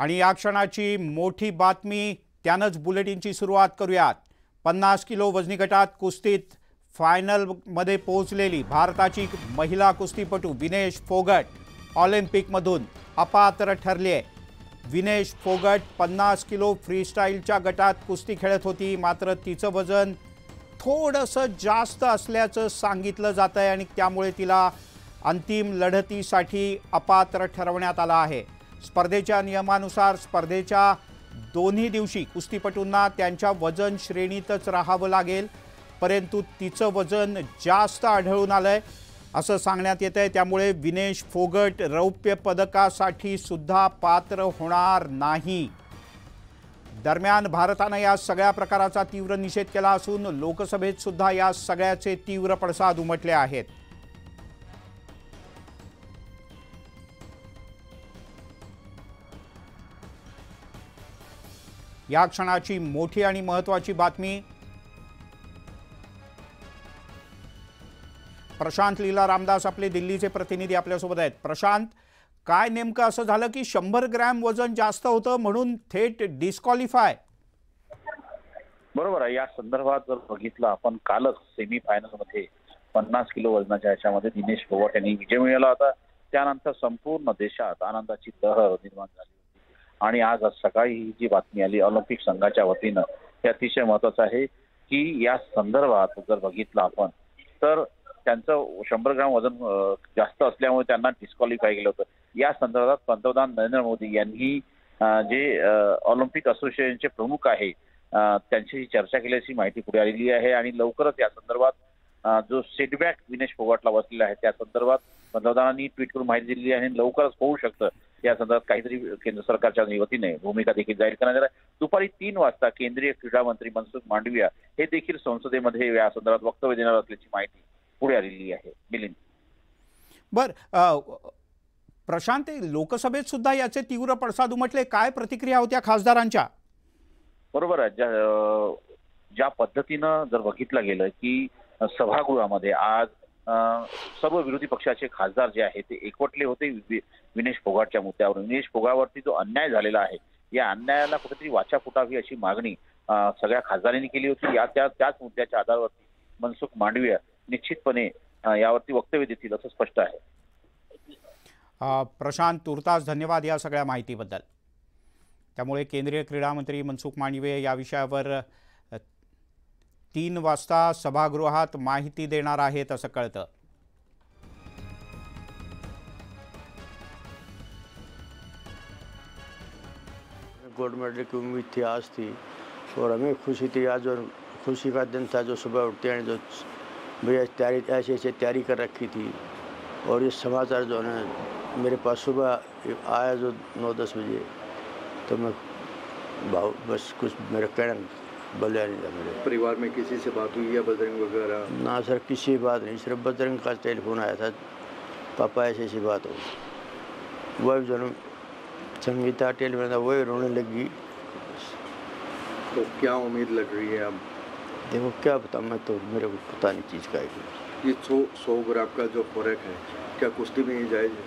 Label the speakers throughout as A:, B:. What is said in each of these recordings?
A: आणि या क्षणाची मोठी बातमी त्यानंच बुलेटिनची सुरुवात करूयात. पन्नास किलो वजनी गटात कुस्तीत फायनलमध्ये पोहोचलेली भारताची महिला कुस्तीपटू विनेश फोगट ऑलिम्पिकमधून अपात्र ठरली आहे विनेश फोगट पन्नास किलो फ्रीस्टाईलच्या गटात कुस्ती खेळत होती मात्र तिचं वजन थोडंसं जास्त असल्याचं सांगितलं जातं आहे आणि त्यामुळे तिला अंतिम लढतीसाठी अपात्र ठरवण्यात आलं आहे. स्पर्धेच्या नियमानुसार स्पर्धेच्या दोन्ही दिवशी कुस्तीपटूंना त्यांच्या वजन श्रेणीतच राहावं लागेल. परंतु तिचं वजन जास्त आढळून आलं आहे असं सांगण्यात येत आहे त्यामुळे विनेश फोगट रौप्य पदकासाठी सुद्धा पात्र होणार नाही. दरम्यान भारतानं या सगळ्या प्रकाराचा तीव्र निषेध केला असून लोकसभेत सुद्धा या सगळ्याचे तीव्र पडसाद उमटले आहेत. या क्षणाची मोठी आणि महत्वाची बातमी. प्रशांत लीला रामदास आपले दिल्लीचे प्रतिनिधी आपल्यासोबत आहेत. प्रशांत काय नेमकं असं झालं की शंभर ग्रॅम वजन जास्त होतं म्हणून थेट डिस्क्वालिफाय
B: बरोबर आहे. या संदर्भात जर बघितलं आपण कालच सेमी फायनलमध्ये पन्नास किलो वजनाच्या ह्याच्यामध्ये दिनेश फोगट यांनी विजय मिळवला होता. त्यानंतर संपूर्ण देशात आनंदाची लहर निर्माण झाली. आणि आज आज सकाळी ही जी बातमी आली ऑलिम्पिक संघाच्या वतीनं हे अतिशय महत्वाचं आहे की या संदर्भात जर बघितलं आपण तर त्यांचं शंभर ग्राम वजन जास्त असल्यामुळे त्यांना डिस्क्वालिफाय केलं होतं. या संदर्भात पंतप्रधान नरेंद्र मोदी यांनी जे ऑलिम्पिक असोसिएशनचे प्रमुख आहे त्यांच्याशी चर्चा केल्याची माहिती पुढे आलेली आहे आणि लवकरच या संदर्भात जो सेटबॅक विनेश फोगाटला बसलेला आहे त्या संदर्भात पंतप्रधानांनी ट्विट करून माहिती दिलेली आहे आणि लवकरच होऊ शकतं. या संदर्भात काहीतरी केंद्र सरकारच्या वतीने भूमिका देखील जाहीर करण्यात दुपारी तीन वाजता केंद्रीय क्रीडा मंत्री मनसुख मांडविया हे देखील संसदेमध्ये या संदर्भात वक्तव्य देणार असल्याची माहिती पुढे आलेली आहे. मिलिंद.
A: बर प्रशांत लोकसभेत सुद्धा याचे तीव्र पडसाद उमटले. काय प्रतिक्रिया होत्या खासदारांच्या?
B: बरोबर आहे. ज्या पद्धतीनं जर बघितलं गेलं की सभागृहामध्ये आज सर्व विरोधी पक्षाचे खासदार जे आहेत ते एकवटले होते विनेश फोगाटच्या मुद्द्यावर विनेश फोगावरती जो अन्याय झालेला आहे या अन्यायाला कुठेतरी वाचा फुटावी अशी मागणी सगळ्या खासदारांनी केली होती. या त्या त्याच मुद्द्याच्या आधारावरती मनसुख मांडविया निश्चितपणे यावरती वक्तव्य देतील असं स्पष्ट आहे.
A: प्रशांत तुर्तास धन्यवाद या सगळ्या माहितीबद्दल. त्यामुळे केंद्रीय क्रीडा मंत्री मनसुख मांडवे या विषयावर तीन वाजता सभागृहात माहिती देणार आहेत
C: गोल्ड मेडल की उम्मीद थी आज थी और हमें खुशी थी आज और खुशी का दिन था जो सुबह उठते हैं, जो भैया तैयारी, ऐसे ऐसे तैयारी कर रखी थी। और ये समाचार जो है, मेरे पास सुबह आया जो नौ दस बजे। तो मैं भाव, बस कुछ मेरा कहना बोलिया नहीं था मेरे।
D: परिवार में किसी से बात हुई या बजरंग वगैरह?
C: ना सर किसी बात नहीं सिर्फ़ बजरंग का टेलीफोन आया था। पापा ऐसी ऐसी बात हो वही जो है संगीता टेलीफोन था वही रोने लगी।
D: तो क्या उम्मीद लग रही है अब?
C: देखो क्या बता मैं तो मेरे को पता नहीं चीज़ का है।
D: ये सौ सौ ग्राम का जो फ़र्क है क्या कुश्ती में ही जायज़ है?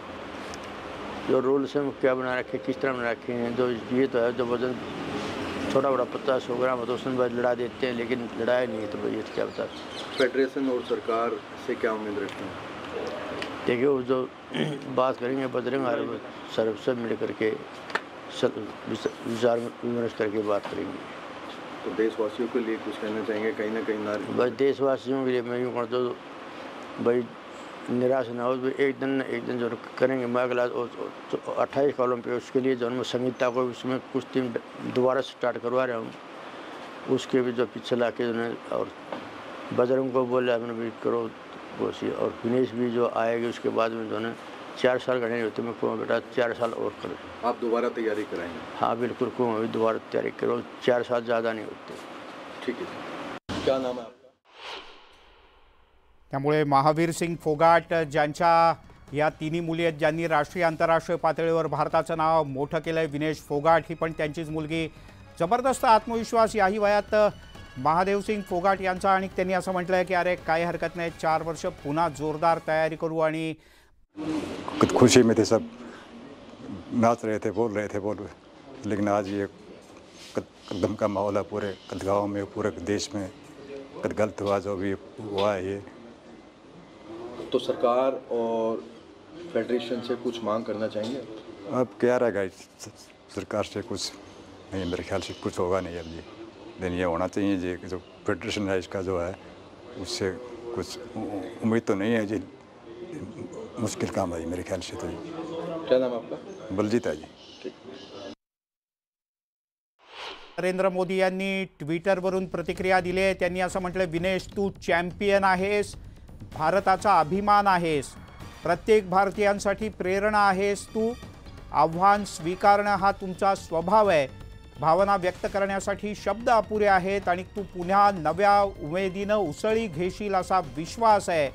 C: जो रूल्स हैं क्या बना रखे किस तरह बना रखे हैं जो ये तो है जो वज़न छोटा बड़ा पचास सौ ग्राम है तो लड़ा देते हैं लेकिन लड़ाया नहीं है तो भाई ये तो क्या बता
D: फेडरेशन और सरकार से क्या उम्मीद रखते हैं?
C: देखिए वो जो बात करेंगे बजरंग और सर सब मिल करके विचार विमर्श करके बात करेंगे।
D: तो देशवासियों के लिए कुछ कहना चाहेंगे? कहीं ना कहीं नारी
C: बस देशवासियों के लिए मैं यूँ करता हूँ भाई निराश ना हो एक दिन न एक दिन जो करेंगे। मैं अगला अट्ठाईस कॉलम पे उसके लिए जो मैं संगीता को उसमें कुछ दिन दोबारा स्टार्ट करवा रहा हूँ उसके भी जो पीछे ला के जो और बजरंग को बोला मैंने भी करो कोशिश और फिनिश भी जो आएगी उसके बाद में जो है चार साल नहीं होते मैं कहूँ बेटा चार साल और करो।
D: आप दोबारा तैयारी कराएँगे?
C: हाँ बिल्कुल कहूँ अभी दोबारा तैयारी करो चार साल ज़्यादा नहीं होते।
D: ठीक है। क्या नाम है
A: त्यामुळे महावीर सिंग फोगाट ज्यांच्या या तिन्ही मुली आहेत ज्यांनी राष्ट्रीय आंतरराष्ट्रीय पातळीवर भारताचं नाव मोठं केलं आहे विनेश फोगाट ही पण त्यांचीच मुलगी. जबरदस्त आत्मविश्वास याही वयात महादेव सिंग फोगाट यांचा आणि त्यांनी असं म्हटलं आहे की अरे काही हरकत नाही चार वर्ष पुन्हा जोरदार तयारी करू आणि
E: खुशी में थे सब। नाच रहे थे बोल रहे थे बोल लेकिन आज ये कद- कदम का माहौल है पूरे गाँव में पूरे देश में कद गलत हुआ जो भी हुआ है ये
D: तो सरकार और फेडरेशन से कुछ मांग करना चाहेंगे?
E: अब क्या रहेगा सरकार से कुछ नहीं मेरे ख्याल से कुछ होगा नहीं अब ये। लेकिन ये होना चाहिए जी जो फेडरेशन है इसका जो है उससे कुछ उम्मीद तो नहीं है जी। मुश्किल काम है जी मेरे ख्याल से तो जी
D: क्या नाम आपका?
E: बलजीत है जी।
A: नरेंद्र मोदी यांनी ट्विटरवरून प्रतिक्रिया दिली आहे. त्यांनी असं म्हटलं विनेश तू चॅम्पियन आहेस. भारताचा अभिमान आहेस. प्रत्येक भारतीयांसाठी प्रेरणा आहेस तू. आव्हान स्वीकारणं हा तुमचा स्वभाव आहे. भावना व्यक्त करण्यासाठी शब्द अपुरे आहेत आणि तू पुन्हा नव्या उमेदीनं उसळी घेशील असा विश्वास आहे.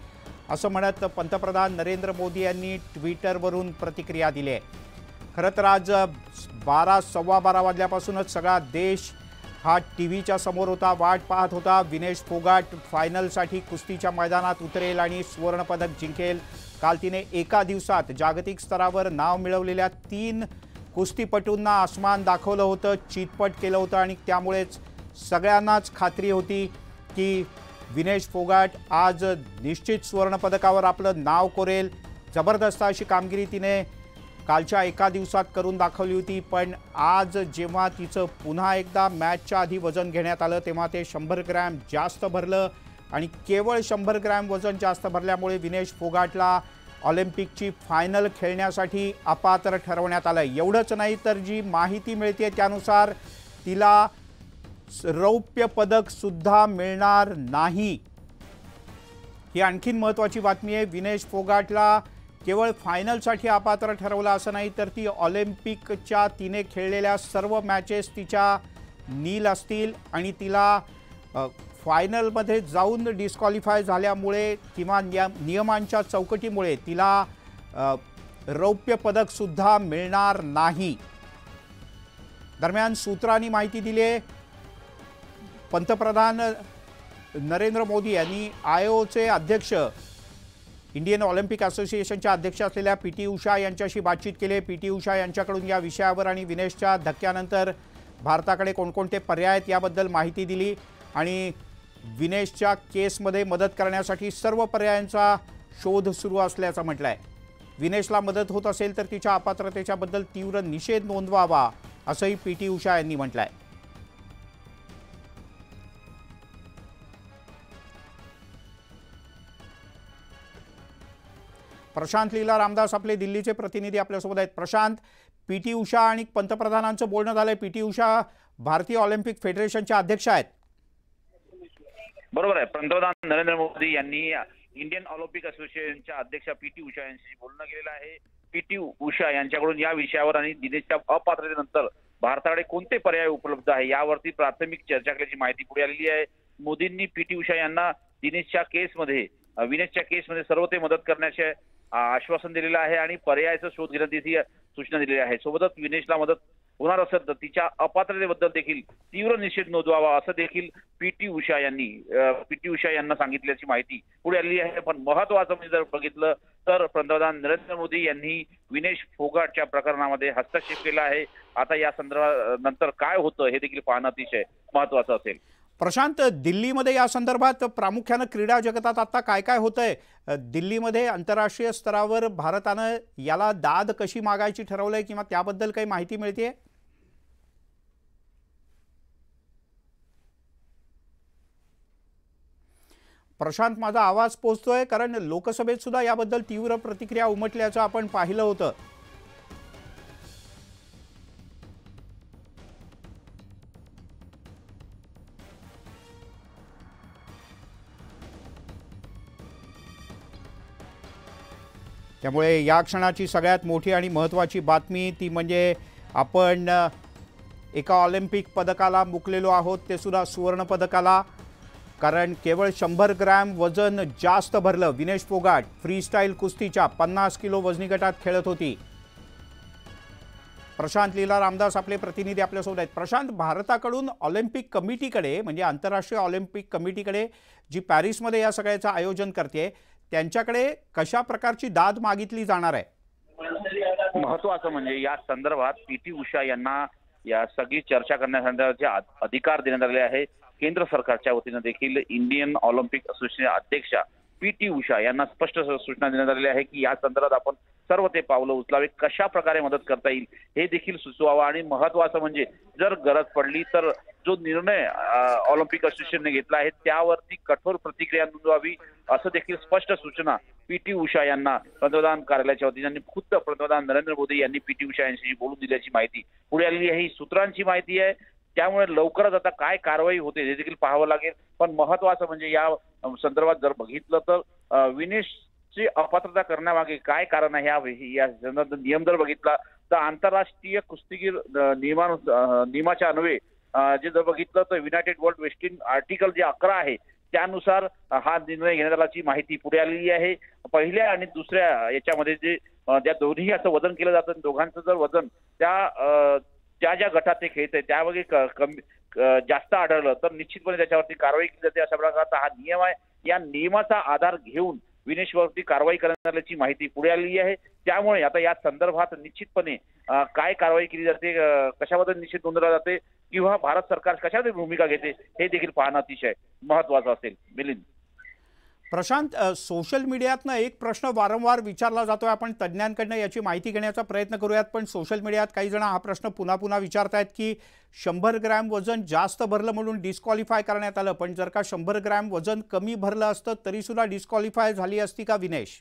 A: असं म्हणत पंतप्रधान नरेंद्र मोदी यांनी ट्विटरवरून प्रतिक्रिया दिली आहे. खरं तर आज बारा सव्वा बारा वाजल्यापासूनच सगळा देश हा टी व्हीच्या समोर होता वाट पाहत होता. विनेश फोगाट फायनलसाठी कुस्तीच्या मैदानात उतरेल आणि सुवर्णपदक जिंकेल. काल तिने एका दिवसात जागतिक स्तरावर नाव मिळवलेल्या तीन कुस्तीपटूंना आसमान दाखवलं होतं चितपट केलं होतं आणि त्यामुळेच सगळ्यांनाच खात्री होती की विनेश फोगाट आज निश्चित सुवर्णपदकावर आपलं नाव कोरेल. जबरदस्त अशी कामगिरी तिने कालच्या एका दिवसात करून दाखवली होती पण आज जेव्हा तिचं पुन्हा एकदा मॅचच्या आधी वजन घेण्यात आलं तेव्हा ते शंभर ग्रॅम जास्त भरलं. आणि केवळ शंभर ग्रॅम वजन जास्त भरल्यामुळे विनेश फोगाटला ऑलिम्पिकची फायनल खेळण्यासाठी अपात्र ठरवण्यात आलं एवढंच नाही तर जी माहिती मिळते त्यानुसार तिला रौप्य पदक सुद्धा मिळणार नाही. ही आणखीन महत्त्वाची बातमी आहे विनेश फोगाटला केवळ फायनलसाठी अपात्र ठरवलं असं नाही तर ती ऑलिम्पिकच्या तिने खेळलेल्या सर्व मॅचेस तिच्या नील असतील आणि तिला फायनलमध्ये जाऊन डिस्क्वालिफाय झाल्यामुळे किंवा नियम नियमांच्या चौकटीमुळे तिला रौप्य पदकसुद्धा मिळणार नाही. दरम्यान सूत्रांनी माहिती दिली आहे पंतप्रधान नरेंद्र मोदी यांनी आय ओचे अध्यक्ष इंडियन ऑलिम्पिक असोसिएशनच्या अध्यक्ष असलेल्या पी टी उषा यांच्याशी बातचीत केली. पी टी उषा यांच्याकडून या विषयावर आणि विनेशच्या धक्क्यानंतर भारताकडे कोणकोणते पर्याय आहेत याबद्दल माहिती दिली आणि विनेशच्या केसमध्ये मदत करण्यासाठी सर्व पर्यायांचा शोध सुरू असल्याचं म्हटलं आहे विनेशला मदत होत असेल तर तिच्या अपात्रतेच्याबद्दल तीव्र निषेध नोंदवावा असंही पी टी उषा यांनी म्हटलं आहे प्रशांत लीला रामदास आपले दिल्लीचे प्रतिनिधी आपल्यासोबत आहेत. प्रशांत पी टी उषा आणि पंतप्रधानांचं बोलणं झालंय. पी टी उषा भारतीय ऑलिम्पिक फेडरेशनच्या अध्यक्ष आहेत.
B: बरोबर आहे. पंतप्रधान नरेंद्र मोदी यांनी इंडियन ऑलिम्पिक असोसिएशनच्या अध्यक्षा पी टी उषा यांच्याशी बोलणं केलेलं आहे. पी टी उषा यांच्याकडून या विषयावर आणि दिनेशच्या अपात्रतेनंतर भारताकडे कोणते पर्याय उपलब्ध आहे यावरती प्राथमिक चर्चा केल्याची माहिती पुढे आलेली आहे. मोदींनी पी टी उषा यांना दिनेशच्या केसमध्ये विनेशच्या केसमध्ये सर्व ते मदत करण्याचे आश्वासन दिलेलं आहे आणि पर्यायाचा शोध घेण्याची सूचना दिलेली आहे. सोबतच विनेशला मदत होणार असेल तर तिच्या अपात्रतेबद्दल देखील तीव्र निषेध नोंदवावा असं देखील पी टी उषा यांनी पी टी उषा यांना सांगितल्याची माहिती पुढे आलेली आहे. पण महत्वाचं म्हणजे जर बघितलं तर पंतप्रधान नरेंद्र मोदी यांनी विनेश फोगाटच्या प्रकरणामध्ये हस्तक्षेप केला आहे. आता या संदर्भात नंतर काय होतं हे देखील पाहणं अतिशय महत्वाचं असेल.
A: प्रशांत दिल्लीमध्ये या संदर्भात प्रामुख्यानं क्रीडा जगतात आता काय काय होतं आहे दिल्लीमध्ये आंतरराष्ट्रीय स्तरावर भारतानं याला दाद कशी मागायची ठरवलंय किंवा त्याबद्दल काही माहिती मिळते प्रशांत माझा आवाज पोचतोय कारण लोकसभेत सुद्धा याबद्दल तीव्र प्रतिक्रिया उमटल्याचं आपण पाहिलं होतं. त्यामुळे या क्षणाची सगळ्यात मोठी आणि महत्त्वाची बातमी ती म्हणजे आपण एका ऑलिम्पिक पदकाला मुकलेलो आहोत ते सुद्धा कारण केवळ शंभर ग्रॅम वजन जास्त भरलं विनेश फोगाट फ्रीस्टाईल कुस्तीच्या पन्नास किलो वजनी गटात खेळत होती. प्रशांत लीला रामदास आपले प्रतिनिधी आपल्यासोबत आहेत. प्रशांत भारताकडून ऑलिम्पिक कमिटीकडे म्हणजे आंतरराष्ट्रीय ऑलिम्पिक कमिटीकडे जी पॅरिसमध्ये या सगळ्याचं आयोजन करते त्यांच्याकडे कशा प्रकारची दाद मागितली जाणार आहे?
B: महत्वाचं म्हणजे या संदर्भात पी टी उषा यांना या सगळी चर्चा करण्यासंदर्भात अधिकार देण्यात आले आहे केंद्र सरकारच्या वतीनं देखील इंडियन ऑलिम्पिक असोसिएशन अध्यक्षा पी टी उषा यांना स्पष्ट सूचना देण्यात आलेल्या आहे की या संदर्भात आपण सर्व ते पावलं उचलावे कशा प्रकारे मदत करता येईल हे देखील सुचवावं. आणि महत्वाचं म्हणजे जर गरज पडली तर जो निर्णय ऑलिम्पिक असोसिएशनने घेतला आहे त्यावरती कठोर प्रतिक्रिया नोंदवावी असं देखील स्पष्ट सूचना पी टी उषा यांना पंतप्रधान कार्यालयाच्या वतीने आणि खुद्द पंतप्रधान नरेंद्र मोदी यांनी पी टी उषा यांच्याशी बोलून दिल्याची माहिती पुढे आलेली आहे. ही सूत्रांची माहिती आहे. त्यामुळे लवकरच आता काय कारवाई होते हे देखील पाहावं लागेल. पण महत्वाचं म्हणजे या संदर्भात जर बघितलं तर विनेश ची अपात्रता करण्यामागे काय कारण आहे? या या नियम जर बघितला तर आंतरराष्ट्रीय कुस्तीगीर नियमानुसार नियमाच्या अन्वये जे जर बघितलं तर युनायटेड वर्ल्ड वेस्टिन आर्टिकल जे अकरा आहे त्यानुसार हा निर्णय घेण्यात आल्याची माहिती पुढे आलेली आहे. पहिल्या आणि दुसऱ्या याच्यामध्ये जे ज्या दोन्ही असं वजन केलं जातं दोघांचं जर वजन त्या ज्या ज्या गटात ते खेळत आहे त्यामध्ये क- कमी क- जास्त आढळलं तर निश्चितपणे त्याच्यावरती कारवाई केली जाते अशा प्रकारचा हा नियम आहे. या नियमाचा आधार घेऊन विनेशवरती कारवाई करण्यात आल्याची माहिती पुढे आलेली आहे. त्यामुळे आता या संदर्भात निश्चितपणे काय कारवाई केली जाते कशाबद्दल निश्चित नोंदवला जाते किंवा भारत सरकार कशाची भूमिका घेते हे देखील पाहणं अतिशय महत्वाचं असेल. मिलिंद.
A: प्रशांत सोशल मीडियातनं एक प्रश्न वारंवार विचारला जातोय आपण तज्ज्ञांकडनं याची माहिती घेण्याचा प्रयत्न करूयात. पण सोशल मीडियात काही जण हा प्रश्न पुन्हा पुन्हा विचारतायत की शंभर ग्रॅम वजन जास्त भरलं म्हणून डिस्क्वालिफाय करण्यात आलं. पण जर का शंभर ग्रॅम वजन कमी भरलं असतं तरीसुद्धा डिस्क्वालिफाय झाली असती का विनेश?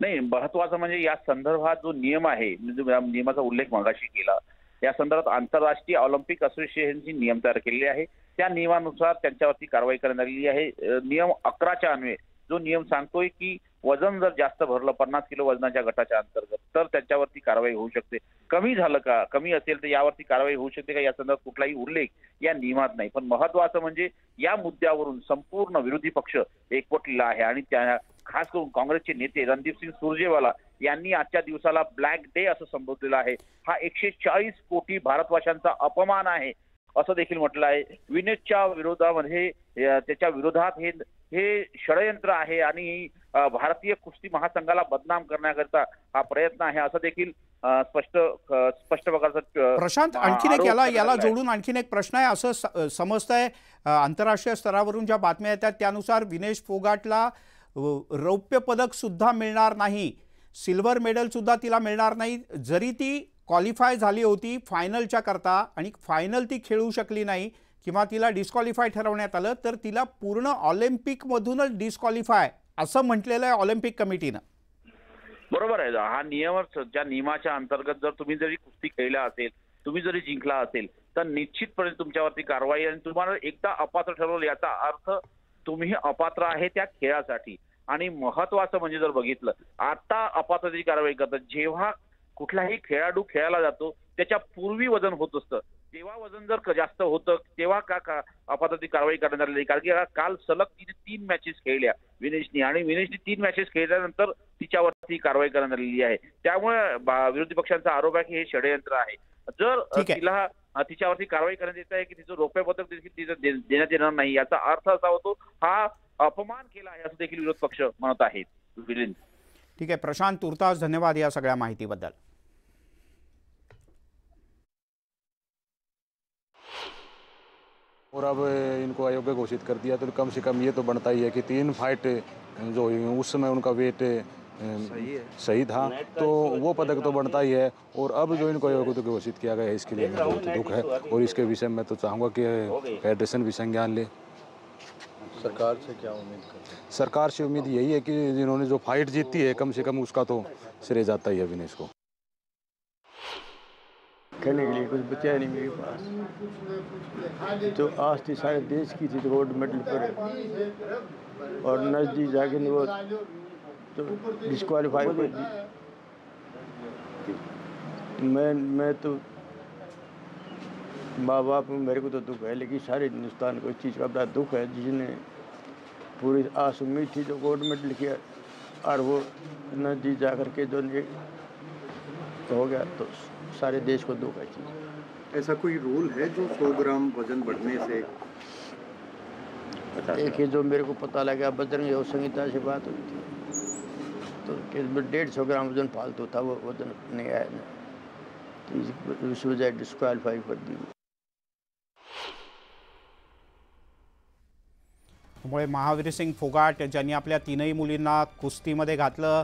B: नाही महत्वाचं म्हणजे या संदर्भात जो नियम आहे म्हणजे नियमाचा उल्लेख मगाशी केला या संदर्भात आंतरराष्ट्रीय ऑलिम्पिक असोसिएशनची नियम तयार केलेले आहे. त्या नियमानुसार त्यांच्यावरती कारवाई करण्यात आलेली आहे. नियम अकराच्या अन्वये जो नियम सांगतोय की वजन जर जास्त भरलं पन्नास किलो वजनाच्या गटाच्या अंतर्गत तर त्याच्यावरती कारवाई होऊ शकते. कमी झालं का कमी असेल तर यावरती कारवाई होऊ शकते का? या संदर्भात कुठलाही उल्लेख या नियमात नाही. पण महत्वाचं म्हणजे या मुद्द्यावरून संपूर्ण विरोधी पक्ष एकवटलेला आहे आणि त्या खास करून काँग्रेसचे नेते रणदीप सिंग सुरजेवाला यांनी आजच्या दिवसाला ब्लॅक डे असं संबोधलेलं आहे. हा एकशे चाळीस कोटी भारतवाशांचा अपमान आहे. असं देखील म्हटलं आहे. विनेशच्या विरोधामध्ये त्याच्या विरोधात हे हे षडयंत्र आहे आणि भारतीय कुस्ती महासंघाला बदनाम करण्याकरता हा प्रयत्न आहे असं देखील स्पष्ट स्पष्ट प्रकारचं
A: प्रशांत आणखीन एक याला याला. जोडून आणखीन एक प्रश्न आहे. असं समजतंय आंतरराष्ट्रीय स्तरावरून ज्या बातम्या येतात त्यानुसार विनेश फोगाटला रौप्य पदक सुद्धा मिळणार नाही. सिल्वर मेडल सुद्धा तिला मिळणार नाही. जरी ती क्वालिफाय झाली होती फायनलच्या करता आणि फायनल ती खेळू शकली नाही किंवा तिला डिस्क्वालिफाय ठरवण्यात आलं तर तिला पूर्ण ऑलिम्पिकमधूनच डिस्क्वालिफाय असं म्हटलेलं आहे ऑलिम्पिक कमिटीनं.
B: बरोबर आहे. हा नियम ज्या नियमाच्या अंतर्गत जर तुम्ही जरी कुस्ती खेळला असेल तुम्ही जरी जिंकला असेल तर निश्चितपणे तुमच्यावरती कारवाई आणि तुम्हाला एकदा अपात्र ठरवलं याचा अर्थ तुम्ही अपात्र आहे त्या खेळासाठी. आणि महत्वाचं म्हणजे जर बघितलं आता अपात्रतेची कारवाई करतात जेव्हा कुठलाही खेळाडू खेळायला जातो त्याच्या पूर्वी वजन होत असतं. तेव्हा वजन जर जास्त होतं तेव्हा का का अपात्रतेची कारवाई करण्यात आलेली कारण की काल सलग तिने तीन मॅचेस खेळल्या विनेशनी. आणि विनेशनी तीन मॅचेस खेळल्यानंतर तिच्यावरती कारवाई करण्यात आलेली आहे. त्यामुळे विरोधी पक्षांचा आरोप आहे की हे षडयंत्र आहे. जर. तिला तिच्यावरती कारवाई करण्यात येत आहे की तिचं रौप्य पदक देखील देण्यात येणार नाही याचा अर्थ असा होतो हा अपमान केला आहे असं देखील विरोध पक्ष म्हणत आहेत.
A: ठीक आहे. प्रशांत तुर्तास धन्यवाद या सगळ्या माहितीबद्दल.
F: और अब इनको अयोग्य घोषित कर दिया तो कम से कम ये तो बनता ही है कि तीन फाइट जो हुई हैं, उस समय उनका वेट सही, सही था। तो वो पदक तो बनता ही। है और अब जो इनको अयोग्य तो घोषित किया गया है इसके लिए बहुत दुख है। और इसके विषय में तो चाहूँगा कि फेडरेशन भी संज्ञान ले।
D: सरकार से क्या उम्मीद करते हैं?
F: सरकार से उम्मीद यही है कि जिन्होंने जो फाइट जीती है कम से कम उसका तो श्रेय जाता ही है विनेश को।
C: कहने के लिए कुछ बचा नहीं मेरे पास। जो आज थी सारे देश की थी गोल्ड मेडल पर और नज़दीक जाके वो तो डिस्qualify कर दी मैं मैं तो माँ बाप मेरे को तो दुख है लेकिन सारे हिंदुस्तान को इस चीज़ का बड़ा दुख है जिसने पूरी आस उम्मीद थी जो गोल्ड मेडल किया और वो नज़दीक जा कर के जो ये हो गया तो सारे देश को दुख है चीज़।
G: ऐसा कोई रूल है जो 100 ग्राम वज़न बढ़ने से?
C: देखिए जो मेरे को पता लगा बजरंग योग संहिता से बात हुई थी तो डेढ़ सौ ग्राम वज़न फालतू था वो वज़न नहीं आया। तो इस वजह डिस्क्वालीफाई कर दी
A: त्यामुळे महावीरसिंग फोगाट ज्यांनी आपल्या तीनही मुलींना कुस्तीमध्ये घातलं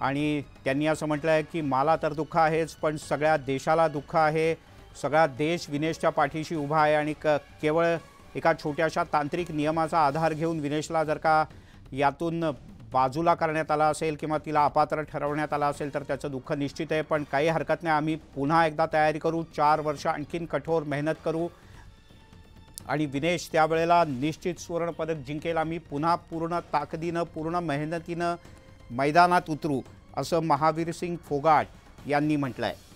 A: आणि त्यांनी असं म्हटलं आहे की मला तर दुःख आहेच पण सगळ्या देशाला दुःख आहे. सगळा देश विनेशच्या पाठीशी उभा आहे आणि क केवळ एका छोट्याशा तांत्रिक नियमाचा आधार घेऊन विनेशला जर का यातून बाजूला करण्यात आला असेल किंवा तिला अपात्र ठरवण्यात आला असेल तर त्याचं दुःख निश्चित आहे. पण काही हरकत नाही. आम्ही पुन्हा एकदा तयारी करू. चार वर्ष आणखीन कठोर मेहनत करू. आणि विनेश त्यावेळेला निश्चित सुवर्णपदक जिंकेल. आम्ही पुन्हा पूर्ण ताकदीनं पूर्ण मेहनतीनं मैदानात उतरू असं महावीरसिंग फोगाट यांनी म्हटलं आहे